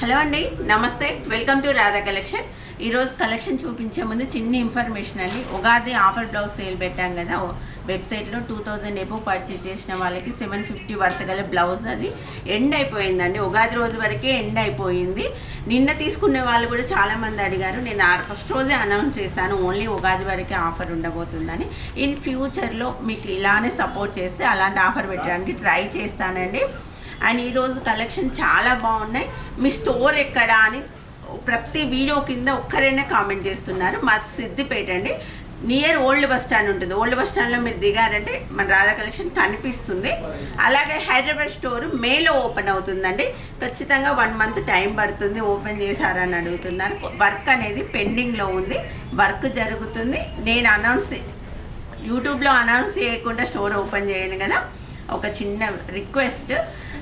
Hello అండి నమస్తే. Welcome to Radha collection ఈరోజు కలెక్షన్ చూపించే ముందు చిన్న ఇన్ఫర్మేషన్ అండి. ఉగాది ఆఫర్ బ్లౌజ్ సేల్ పెట్టాం కదా. ఓ వెబ్సైట్లో టూ థౌజండ్ ఎబో పర్చేజ్ చేసిన వాళ్ళకి సెవెన్ ఫిఫ్టీ వర్త్ గల బ్లౌజ్ అది. ఎండ్ అయిపోయిందండి. ఉగాది రోజు వరకే ఎండ్ అయిపోయింది. నిన్న తీసుకునే వాళ్ళు కూడా చాలామంది అడిగారు. నేను ఫస్ట్ రోజే అనౌన్స్ చేశాను. ఓన్లీ ఉగాది వరకే ఆఫర్ ఉండబోతుందని. ఇన్ ఫ్యూచర్లో మీకు ఇలానే సపోర్ట్ చేస్తే అలాంటి ఆఫర్ పెట్టడానికి ట్రై చేస్తానండి. అండ్ ఈరోజు కలెక్షన్ చాలా బాగున్నాయి. మీ స్టోర్ ఎక్కడ అని ప్రతి వీడియో కింద ఒక్కరైనా కామెంట్ చేస్తున్నారు. మా సిద్దిపేట అండి. నియర్ ఓల్డ్ బస్ స్టాండ్ ఉంటుంది. ఓల్డ్ బస్ స్టాండ్లో మీరు దిగారంటే మన రాధా కలెక్షన్ కనిపిస్తుంది. అలాగే హైదరాబాద్ స్టోర్ మేలో ఓపెన్ అవుతుందండి. ఖచ్చితంగా వన్ మంత్ టైం పడుతుంది ఓపెన్ చేశారని అడుగుతున్నారు. వర్క్ అనేది పెండింగ్లో ఉంది. వర్క్ జరుగుతుంది. నేను అనౌన్స్ యూట్యూబ్లో అనౌన్స్ చేయకుండా స్టోర్ ఓపెన్ చేయను కదా. ఒక చిన్న రిక్వెస్ట్.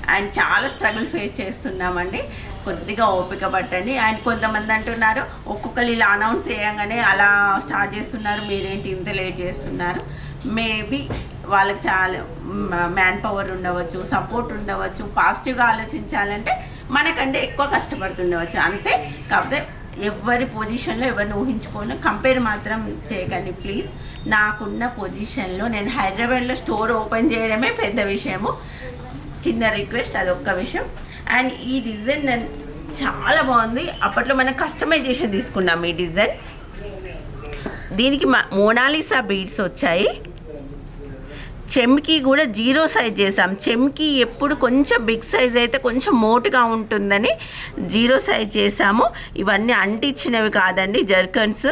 అండ్ చాలా స్ట్రగుల్ ఫేస్ చేస్తున్నామండి. కొద్దిగా ఓపిక పట్టండి. అండ్ కొంతమంది అంటున్నారు ఒక్కొక్కరు ఇలా అనౌన్స్ చేయగానే అలా స్టార్ట్ చేస్తున్నారు. మీరేంటి ఇంత లేట్ చేస్తున్నారు? మేబీ వాళ్ళకి చాలా మ్యాన్ పవర్ ఉండవచ్చు సపోర్ట్ ఉండవచ్చు. పాజిటివ్గా ఆలోచించాలంటే మనకంటే ఎక్కువ కష్టపడుతుండవచ్చు. అంతే. కాకపోతే ఎవరి పొజిషన్లో ఎవరిని ఊహించుకోను. కంపేర్ మాత్రం చేయకండి ప్లీజ్ నాకున్న పొజిషన్లో నేను హైదరాబాద్లో స్టోర్ ఓపెన్ చేయడమే పెద్ద విషయము. చిన్న రిక్వెస్ట్ అదొక్క విషయం. అండ్ ఈ డిజైన్ నేను చాలా బాగుంది. అప్పట్లో మనం కస్టమైజేషన్ తీసుకున్నాం ఈ డిజైన్ దీనికి మా మోనాలిసా బీడ్స్ వచ్చాయి. చెమ్కి కూడా జీరో సైజ్ చేసాం చెమ్కి ఎప్పుడు కొంచెం బిగ్ సైజ్ అయితే కొంచెం మోటుగా ఉంటుందని జీరో సైజ్ చేసాము ఇవన్నీ అంటించినవి కాదండి జర్కన్స్.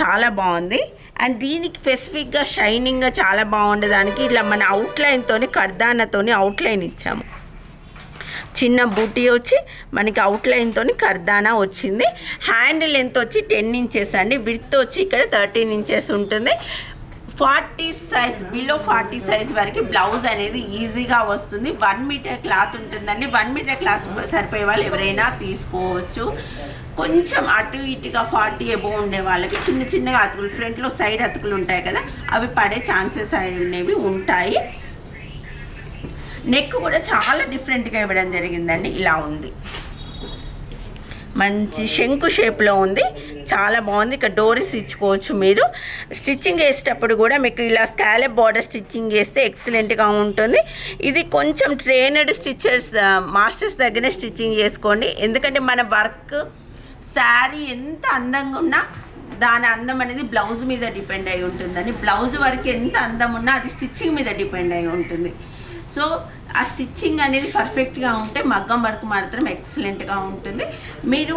చాలా బాగుంది. అండ్ దీనికి స్పెసిఫిక్గా షైనింగ్గా చాలా బాగుండేదానికి ఇలా మన అవుట్లైన్తోని కర్దానతోని అవుట్లైన్ ఇచ్చాము. చిన్న బూటీ వచ్చి మనకి అవుట్లైన్తో కర్దానా వచ్చింది. హ్యాండ్ లెంత్ వచ్చి టెన్ ఇంచెస్ అండి. విడ్త్ వచ్చి ఇక్కడ థర్టీన్ ఇంచెస్ ఉంటుంది. Forty size below forty size వరకు బ్లౌజ్ అనేది ఈజీగా వస్తుంది. వన్ మీటర్ క్లాత్ ఉంటుందండి. వన్ మీటర్ క్లాత్ సరిపోయే వాళ్ళు ఎవరైనా తీసుకోవచ్చు. కొంచెం అటు ఇటుగా ఫార్టీ ఎబో ఉండే వాళ్ళకి చిన్న చిన్నగా అతుకులు ఫ్రంట్లో సైడ్ అతుకులు ఉంటాయి కదా అవి పడే ఛాన్సెస్ అనేవి ఉంటాయి. నెక్ కూడా చాలా డిఫరెంట్గా ఇవ్వడం జరిగిందండి. ఇలా ఉంది. మంచి శంకు షేప్లో ఉంది. చాలా బాగుంది. ఇక డోరీస్ ఇచ్చుకోవచ్చు మీరు. స్టిచ్చింగ్ వేసేటప్పుడు కూడా మీకు ఇలా స్కాలప్ బార్డర్ స్టిచ్చింగ్ చేస్తే ఎక్సలెంట్గా ఉంటుంది. ఇది కొంచెం ట్రైనడ్ స్టిచ్చర్స్ మాస్టర్స్ దగ్గరే స్టిచ్చింగ్ చేసుకోండి. ఎందుకంటే మన వర్క్ శారీ ఎంత అందంగా ఉన్నా దాని అందం అనేది బ్లౌజ్ మీద డిపెండ్ అయి ఉంటుందని. బ్లౌజ్ వరకు ఎంత అందం ఉన్నా అది స్టిచ్చింగ్ మీద డిపెండ్ అయి ఉంటుంది. సో ఆ స్టిచ్చింగ్ అనేది పర్ఫెక్ట్గా ఉంటే మగ్గం వర్క్ మాత్రం ఎక్సలెంట్గా ఉంటుంది. మీరు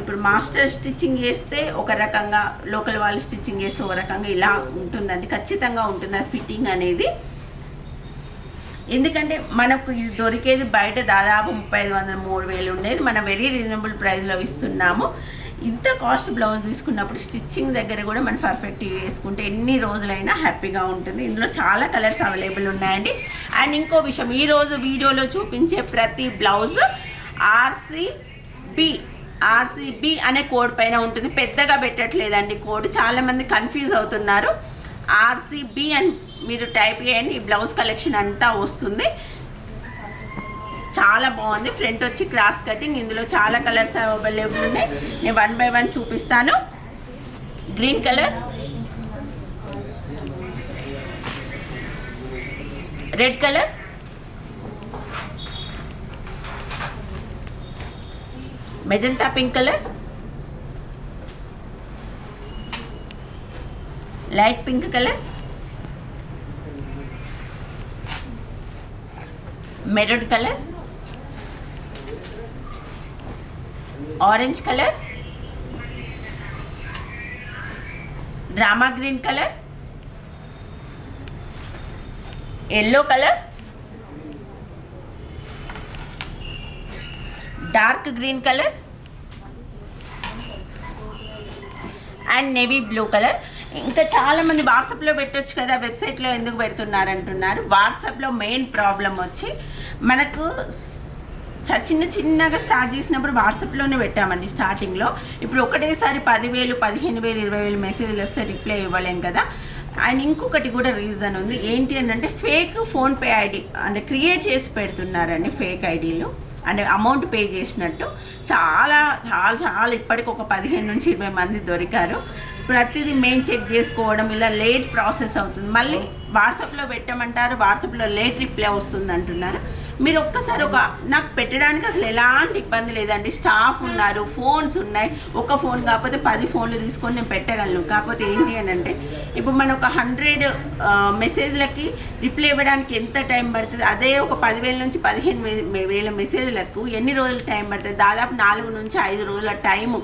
ఇప్పుడు మాస్టర్ స్టిచ్చింగ్ చేస్తే ఒక రకంగా లోకల్ వాళ్ళు స్టిచ్చింగ్ చేస్తే ఒక రకంగా ఇలా ఉంటుందండి. ఖచ్చితంగా ఉంటుంది ఆ ఫిట్టింగ్ అనేది. ఎందుకంటే మనకు ఇది దొరికేది బయట దాదాపు ముప్పై ఐదు వందల మూడు వేలు ఉండేది. మనం వెరీ రీజనబుల్ ప్రైస్లో ఇస్తున్నాము. ఇంత కాస్ట్ బ్లౌజ్ తీసుకున్నప్పుడు స్టిచ్చింగ్ దగ్గర కూడా మనం పర్ఫెక్ట్గా వేసుకుంటే ఎన్ని రోజులైనా హ్యాపీగా ఉంటుంది. ఇందులో చాలా కలర్స్ అవైలబుల్ ఉన్నాయండి. అండ్ ఇంకో విషయం ఈరోజు వీడియోలో చూపించే ప్రతి బ్లౌజ్ ఆర్సీబి ఆర్సీబి అనే కోడ్ పైన ఉంటుంది. పెద్దగా పెట్టట్లేదండి కోడ్. చాలామంది కన్ఫ్యూజ్ అవుతున్నారు. ఆర్సీబి అని మీరు టైప్ చేయండి ఈ బ్లౌజ్ కలెక్షన్ అంతా వస్తుంది. చాలా బాగుంది. ఫ్రంట్ వచ్చి క్రాస్ కటింగ్ ఇందులో చాలా కలర్స్ అవైలబుల్ ఉన్నాయి. నేను వన్ బై వన్ చూపిస్తాను. Green colour red colour magenta pink colour light pink colour maroon colour orange colour drama green colour yellow colour dark green colour and navy blue colour ఇంకా చాలామంది వాట్సాప్లో పెట్టొచ్చు కదా వెబ్సైట్లో ఎందుకు పెడుతున్నారు అంటున్నారు. వాట్సాప్లో మెయిన్ ప్రాబ్లం వచ్చి మనకు చిన్న చిన్నగా స్టార్ట్ చేసినప్పుడు వాట్సాప్లోనే పెట్టామండి స్టార్టింగ్లో. ఇప్పుడు ఒకటేసారి పదివేలు పదిహేను వేలు ఇరవై వేలు మెసేజ్లు వస్తే రిప్లై ఇవ్వలేం కదా. అండ్ ఇంకొకటి కూడా రీజన్ ఉంది. ఏంటి అని అంటే ఫేక్ ఫోన్పే ఐడి అంటే క్రియేట్ చేసి పెడుతున్నారండి ఫేక్ ఐడీలు అంటే అమౌంట్ పే చేసినట్టు. చాలా చాలా చాలా ఇప్పటికి ఒక పదిహేను నుంచి ఇరవై మంది దొరికారు. ప్రతిదీ మెయిన్ చెక్ చేసుకోవడం ఇలా లేట్ ప్రాసెస్ అవుతుంది. మళ్ళీ వాట్సాప్లో పెట్టమంటారు వాట్సాప్లో లేట్ రిప్లై వస్తుంది అంటున్నారు మీరు ఒక్కసారి ఒక నాకు పెట్టడానికి అసలు ఎలాంటి ఇబ్బంది లేదండి. స్టాఫ్ ఉన్నారు ఫోన్స్ ఉన్నాయి. ఒక ఫోన్ కాకపోతే పది ఫోన్లు తీసుకొని నేను పెట్టగలను. కాకపోతే ఏంటి అని అంటే ఇప్పుడు మనం ఒక హండ్రెడ్ మెసేజ్లకి రిప్లై ఇవ్వడానికి ఎంత టైం పడుతుంది? అదే ఒక పదివేల నుంచి పదిహేను వేల మెసేజ్లకు ఎన్ని రోజులు టైం పడుతుంది? దాదాపు నాలుగు నుంచి ఐదు రోజుల టైము.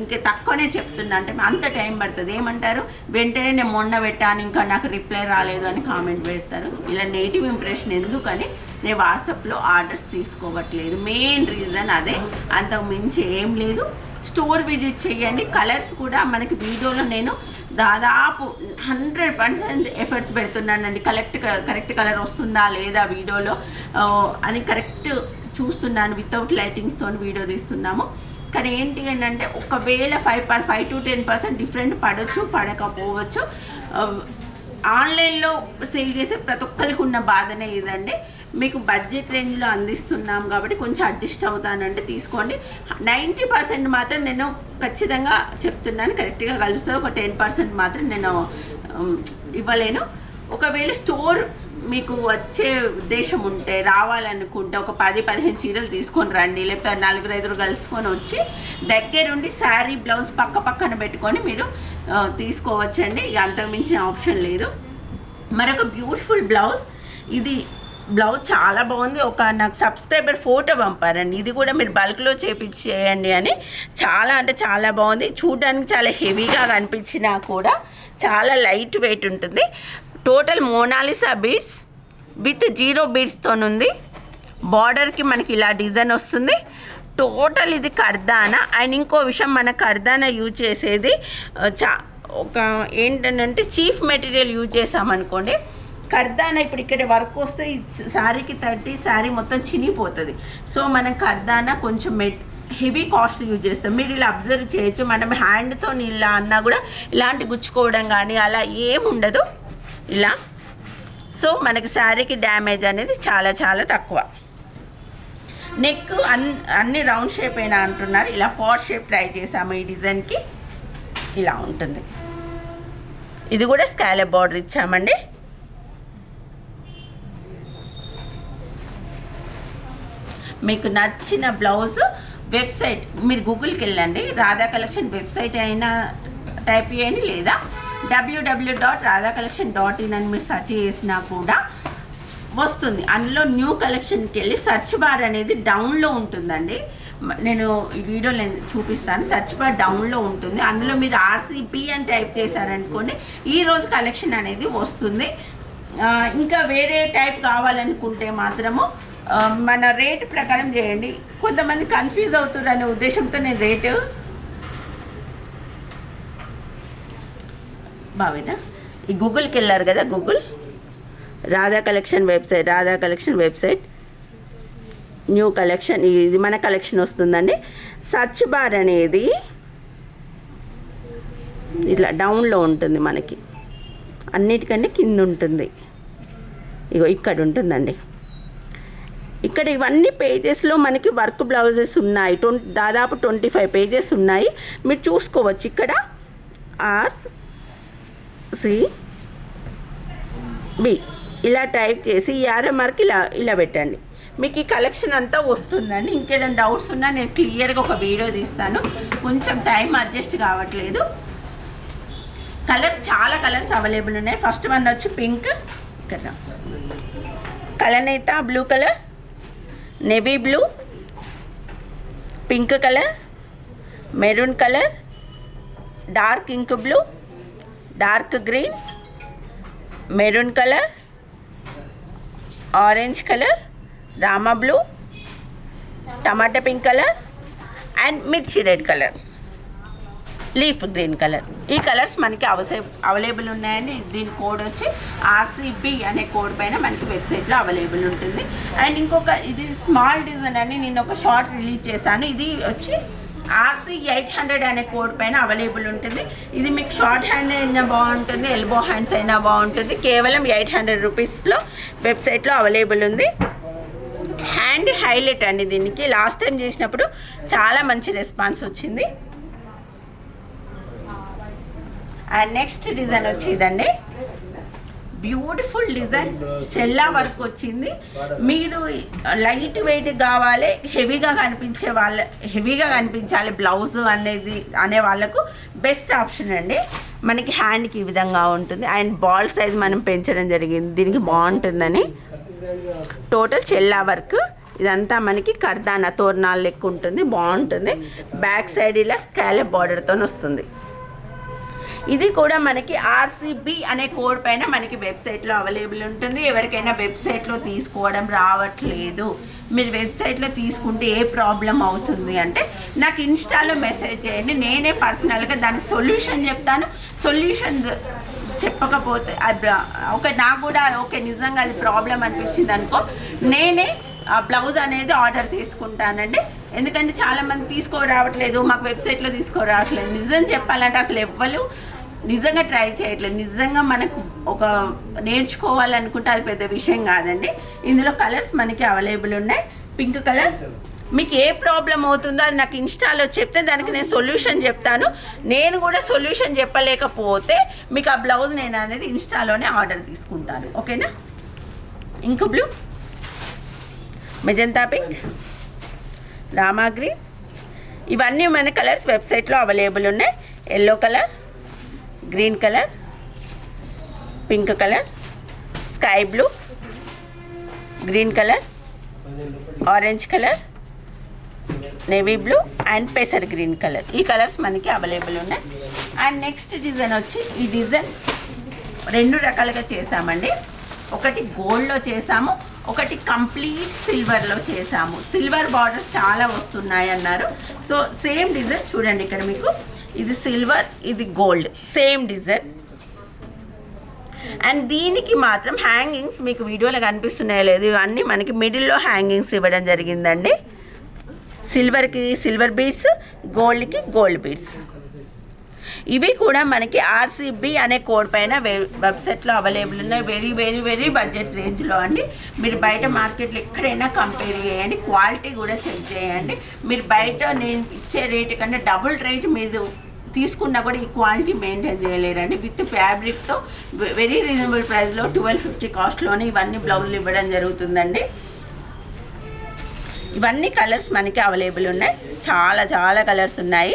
ఇంకా తక్కువనే చెప్తున్నా. అంటే అంత టైం పడుతుంది. ఏమంటారు? వెంటనే నేను మొన్న పెట్టాను ఇంకా నాకు రిప్లై రాలేదు అని కామెంట్ పెడతారు. ఇలా నెగిటివ్ ఇంప్రెషన్ ఎందుకని నేను వాట్సాప్లో ఆర్డర్స్ తీసుకోవట్లేదు. మెయిన్ రీజన్ అదే. అంతకు మించి ఏం లేదు. స్టోర్ విజిట్ చేయండి. కలర్స్ కూడా మనకి వీడియోలో నేను దాదాపు హండ్రెడ్ పర్సెంట్ ఎఫర్ట్స్ పెడుతున్నానండి. కరెక్ట్ కరెక్ట్ కలర్ వస్తుందా లేదా వీడియోలో అని కరెక్ట్ చూస్తున్నాను వితౌట్ లైటింగ్స్తో వీడియో తీస్తున్నాము. కానీ ఏంటి అని అంటే ఒకవేళ five per five to ten percent different పడవచ్చు పడకపోవచ్చు. ఆన్లైన్లో సేల్ చేసే ప్రతి ఒక్కరికి ఉన్న బాధనే ఇదండి. మీకు బడ్జెట్ రేంజ్లో అందిస్తున్నాం కాబట్టి కొంచెం అడ్జస్ట్ అవుతానంటే తీసుకోండి. నైంటీ పర్సెంట్ మాత్రం నేను ఖచ్చితంగా చెప్తున్నాను కరెక్ట్గా కలుస్తుంది. ఒక టెన్ పర్సెంట్ మాత్రం నేను ఇవ్వలేను. ఒకవేళ స్టోర్ మీకు వచ్చే ఉద్దేశం ఉంటే రావాలనుకుంటే ఒక పది పదిహేను చీరలు తీసుకొని రండి. లేకపోతే నలుగురు ఐదుగురు కలుసుకొని వచ్చి దగ్గరుండి శారీ బ్లౌజ్ పక్క పక్కన పెట్టుకొని మీరు తీసుకోవచ్చండి. ఇక అంతకుమించిన ఆప్షన్ లేదు. మరొక బ్యూటిఫుల్ బ్లౌజ్. ఇది బ్లౌజ్ చాలా బాగుంది. ఒక నాకు సబ్స్క్రైబర్ ఫోటో పంపారండి. ఇది కూడా మీరు బల్క్లో చేపించేయండి అని. చాలా అంటే చాలా బాగుంది. చూడడానికి చాలా హెవీగా కనిపించినా కూడా చాలా లైట్ వెయిట్ ఉంటుంది. Total Monalisa beads with zero బీడ్స్తో ఉంది బార్డర్కి మనకి ఇలా డిజైన్ వస్తుంది. టోటల్ ఇది కర్దానా. అండ్ ఇంకో విషయం మన కర్దానా యూజ్ చేసేది చా ఒక ఏంటంటే చీఫ్ మెటీరియల్ యూజ్ చేసామనుకోండి కర్దానా ఇప్పుడు ఇక్కడ వర్క్ వస్తే ఈ శారీకి తట్టి శారీ మొత్తం చినిగిపోతుంది. సో మనం కర్దానా కొంచెం మెట్ హెవీ కాస్ట్ యూజ్ చేస్తాం. మీరు ఇలా అబ్జర్వ్ చేయొచ్చు. మనం హ్యాండ్తో ఇలా అన్నా కూడా ఇలాంటి గుచ్చుకోవడం కానీ అలా ఏముండదు. ఉండదు ఇలా. సో మనకి శారీకి డ్యామేజ్ అనేది చాలా చాలా తక్కువ. నెక్ అన్ అన్ని రౌండ్ షేప్ అయినా అంటున్నారు. ఇలా పాట్ షేప్ ట్రై చేసాము ఈ డిజైన్కి. ఇలా ఉంటుంది. ఇది కూడా స్కాలప్ బార్డర్ ఇచ్చామండి. మీకు నచ్చిన బ్లౌజ్ వెబ్సైట్ మీరు గూగుల్కి వెళ్ళండి. రాధా కలెక్షన్ వెబ్సైట్ అయినా టైప్ చేయండి లేదా WW dot Radha collection dot in అని మీరు సెర్చ్ చేసినా కూడా వస్తుంది. అందులో న్యూ కలెక్షన్కి వెళ్ళి సర్చ్ బార్ అనేది డౌన్లో ఉంటుందండి. నేను ఈ వీడియో నేను చూపిస్తాను. సర్చ్ బార్ డౌన్లో ఉంటుంది. అందులో మీరు ఆర్సీపీ అని టైప్ చేశారనుకోండి ఈ రోజు కలెక్షన్ అనేది వస్తుంది. ఇంకా వేరే టైప్ కావాలనుకుంటే మాత్రము మన రేట్ ప్రకారం చేయండి. కొంతమంది కన్ఫ్యూజ్ అవుతున్నారు అనే ఉద్దేశంతో నేను రేటు భావిన ఈ గూగుల్కి వెళ్ళారు కదా Google? Radha collection website Radha collection website. New collection ఇది మన కలెక్షన్ వస్తుందండి. సర్చ్ బార్ అనేది ఇట్లా డౌన్లో ఉంటుంది మనకి. అన్నిటికంటే కింద ఉంటుంది. ఇగో ఇక్కడ ఉంటుందండి. ఇక్కడ ఇవన్నీ పేజెస్లో మనకి వర్క్ బ్లౌజెస్ ఉన్నాయి. ట్వంటీ దాదాపు ట్వంటీ ఫైవ్ పేజెస్ ఉన్నాయి. మీరు చూసుకోవచ్చు. ఇక్కడ ఆర్స్ సి బి. ఇలా టైప్ చేసి యారమార్క్ ఇలా ఇలా పెట్టండి. మీకు ఈ కలెక్షన్ అంతా వస్తుందండి. ఇంకేదైనా డౌట్స్ ఉన్నా నేను క్లియర్గా ఒక వీడియో తీస్తాను. కొంచెం టైం అడ్జస్ట్ కావట్లేదు. కలర్స్ చాలా కలర్స్ అవైలబుల్ ఉన్నాయి. ఫస్ట్ వన్ వచ్చి పింక్. కదా కలనేత blue colour. Navy blue. Pink colour. Maroon colour. Dark ink blue. Dark green maroon colour orange colour Rama blue tomato pink colour and మిర్చి red colour leaf green colour. ఈ colours మనకి అవసే available ఉన్నాయండి. దీని code వచ్చి RCB అనే code పైన మనకి వెబ్సైట్లో అవైలబుల్ ఉంటుంది. అండ్ ఇంకొక ఇది స్మాల్ డిజైన్ అని నేను ఒక షార్ట్ రిలీజ్ చేశాను. ఇది వచ్చి ఆర్సీ ఎయిట్ హండ్రెడ్ అనే కోడ్ పైన అవైలబుల్ ఉంటుంది. ఇది మీకు షార్ట్ హ్యాండ్ అయినా బాగుంటుంది ఎల్బో హ్యాండ్స్ అయినా బాగుంటుంది. కేవలం ఎయిట్ హండ్రెడ్ రూపీస్లో వెబ్సైట్లో అవైలబుల్ ఉంది. హ్యాండ్ హైలైట్ అండి దీనికి. లాస్ట్ టైం చేసినప్పుడు చాలా మంచి రెస్పాన్స్ వచ్చింది. అండ్ నెక్స్ట్ డిజైన్ వచ్చి ఇదండి. బ్యూటిఫుల్ డిజైన్ చెల్లా వర్క్ వచ్చింది. మీరు లైట్ వెయిట్ కావాలి హెవీగా కనిపించే వాళ్ళ హెవీగా కనిపించాలి బ్లౌజ్ అనేది అనే వాళ్ళకు బెస్ట్ ఆప్షన్ అండి. మనకి హ్యాండ్కి ఈ విధంగా ఉంటుంది. అండ్ బాల్ సైజ్ మనం పెంచడం జరిగింది. దీనికి బాగుంటుందని. టోటల్ చెల్లా వర్క్. ఇదంతా మనకి కర్దానా తోరణాలు లెక్క ఉంటుంది. బాగుంటుంది. బ్యాక్ సైడ్ ఇలా స్కాలప్ బార్డర్తో వస్తుంది. ఇది కూడా మనకి ఆర్సీబీ అనే కోడ్ పైన మనకి వెబ్సైట్లో అవైలబుల్ ఉంటుంది. ఎవరికైనా వెబ్సైట్లో తీసుకోవడం రావట్లేదు. మీరు వెబ్సైట్లో తీసుకుంటే ఏ ప్రాబ్లం అవుతుంది అంటే నాకు ఇన్స్టాలో మెసేజ్ చేయండి. నేనే పర్సనల్గా దానికి సొల్యూషన్ చెప్తాను. సొల్యూషన్ చెప్పకపోతే ఓకే నాకు కూడా ఓకే నిజంగా అది ప్రాబ్లం అనిపించింది అనుకో నేనే ఆ బ్లౌజ్ అనేది ఆర్డర్ తీసుకుంటానండి. ఎందుకంటే చాలామంది తీసుకోరావట్లేదు మాకు వెబ్సైట్లో తీసుకోరావట్లేదు నిజం చెప్పాలంటే అసలు ఎవ్వరు నిజంగా ట్రై చేయట్లేదు. నిజంగా మనకు ఒక నేర్చుకోవాలనుకుంటే అది పెద్ద విషయం కాదండి. ఇందులో కలర్స్ మనకి అవైలబుల్ ఉన్నాయి. Pink colour. మీకు ఏ ప్రాబ్లం అవుతుందో అది నాకు ఇన్స్టాలో చెప్తే దానికి నేను సొల్యూషన్ చెప్తాను. నేను కూడా సొల్యూషన్ చెప్పలేకపోతే మీకు ఆ బ్లౌజ్ నేను అనేది ఇన్స్టాలోనే ఆర్డర్ తీసుకుంటాను. ఓకేనా? ఇంక blue. Magenta pink. Rama green. ఇవన్నీ మన కలర్స్ వెబ్సైట్లో అవైలబుల్ ఉన్నాయి. Yellow colour. Green colour pink colour sky blue green colour orange colour navy blue and పెసర్ green colour. ఈ కలర్స్ మనకి అవైలబుల్ ఉన్నాయి. అండ్ నెక్స్ట్ డిజైన్ వచ్చి ఈ డిజైన్ రెండు రకాలుగా చేసామండి ఒకటి గోల్డ్లో చేసాము ఒకటి కంప్లీట్ సిల్వర్లో చేసాము సిల్వర్ బార్డర్స్ చాలా వస్తున్నాయి అన్నారు సో సేమ్ డిజైన్ చూడండి ఇక్కడ మీకు. ఇది సిల్వర్ ఇది గోల్డ్ సేమ్ డిజైన్ అండ్ దీనికి మాత్రం హ్యాంగింగ్స్ మీకు వీడియోలో కనిపిస్తున్నాయో లేదు ఇవన్నీ మనకి మిడిల్లో హ్యాంగింగ్స్ ఇవ్వడం జరిగిందండి. సిల్వర్కి సిల్వర్ బీడ్స్ గోల్డ్కి గోల్డ్ బీడ్స్ ఇవి కూడా మనకి ఆర్సీబీ అనే కోడ్ పైన వెబ్సైట్లో అవైలబుల్ ఉన్నాయి. వెరీ వెరీ వెరీ బడ్జెట్ రేంజ్లో అండి. మీరు బయట మార్కెట్లో ఎక్కడైనా కంపేర్ చేయండి. క్వాలిటీ కూడా చెక్ చేయండి. మీరు బయట నేను ఇచ్చే రేటు కంటే డబుల్ రేట్ మీరు తీసుకున్నా కూడా ఈ క్వాలిటీ మెయింటైన్ చేయలేరండి. విత్ ఫ్యాబ్రిక్తో వెరీ రీజనబుల్ ప్రైస్లో ట్వెల్వ్ ఫిఫ్టీ కాస్ట్లోనే ఇవన్నీ బ్లౌజులు ఇవ్వడం జరుగుతుందండి. ఇవన్నీ కలర్స్ మనకి అవైలబుల్ ఉన్నాయి. చాలా చాలా కలర్స్ ఉన్నాయి.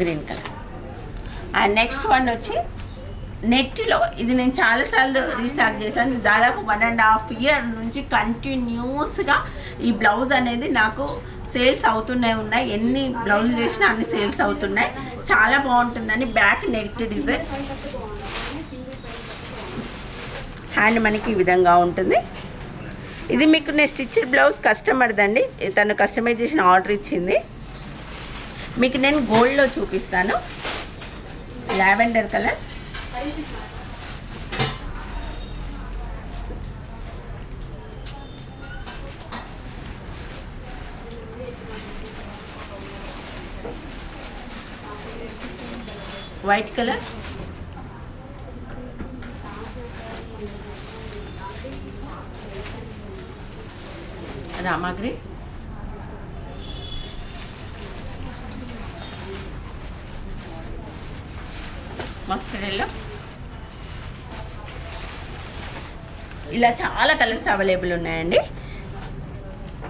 Green colour and next one వచ్చి నెట్లో ఇది నేను చాలాసార్లు రీస్టాక్ చేశాను. దాదాపు వన్ అండ్ హాఫ్ ఇయర్ నుంచి కంటిన్యూస్గా ఈ బ్లౌజ్ అనేది నాకు సేల్స్ అవుతున్నాయి ఉన్నాయి. ఎన్ని బ్లౌజ్ చేసినా అన్ని సేల్స్ అవుతున్నాయి. చాలా బాగుంటుందని బ్యాక్ నెట్ డిజైన్ హ్యాండ్ మనకి ఈ విధంగా ఉంటుంది. ఇది మీకు నేను స్టిచ్డ్ బ్లౌజ్ కస్టమర్దండి. తను కస్టమైజేషన్ ఆర్డర్ ఇచ్చింది. మీకు నేను గోల్డ్లో చూపిస్తాను. Lavender colour. White colour. రామాగ్రి. Mustard yellow ఇలా చాలా కలర్స్ అవైలబుల్ ఉన్నాయండి.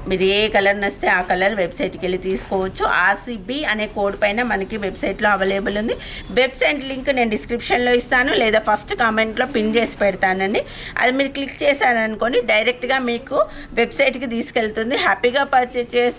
మీరు ఏ కలర్ నస్తే ఆ కలర్ వెబ్సైట్కి వెళ్ళి తీసుకోవచ్చు. ఆర్సీబీ అనే కోడ్ పైన మనకి వెబ్సైట్లో అవైలబుల్ ఉంది. వెబ్సైట్ లింక్ నేను డిస్క్రిప్షన్లో ఇస్తాను. లేదా ఫస్ట్ కామెంట్లో పిన్ చేసి పెడతానండి. అది మీరు క్లిక్ చేశారనుకోండి డైరెక్ట్గా మీకు వెబ్సైట్కి తీసుకెళ్తుంది. హ్యాపీగా పర్చేస్ చేసి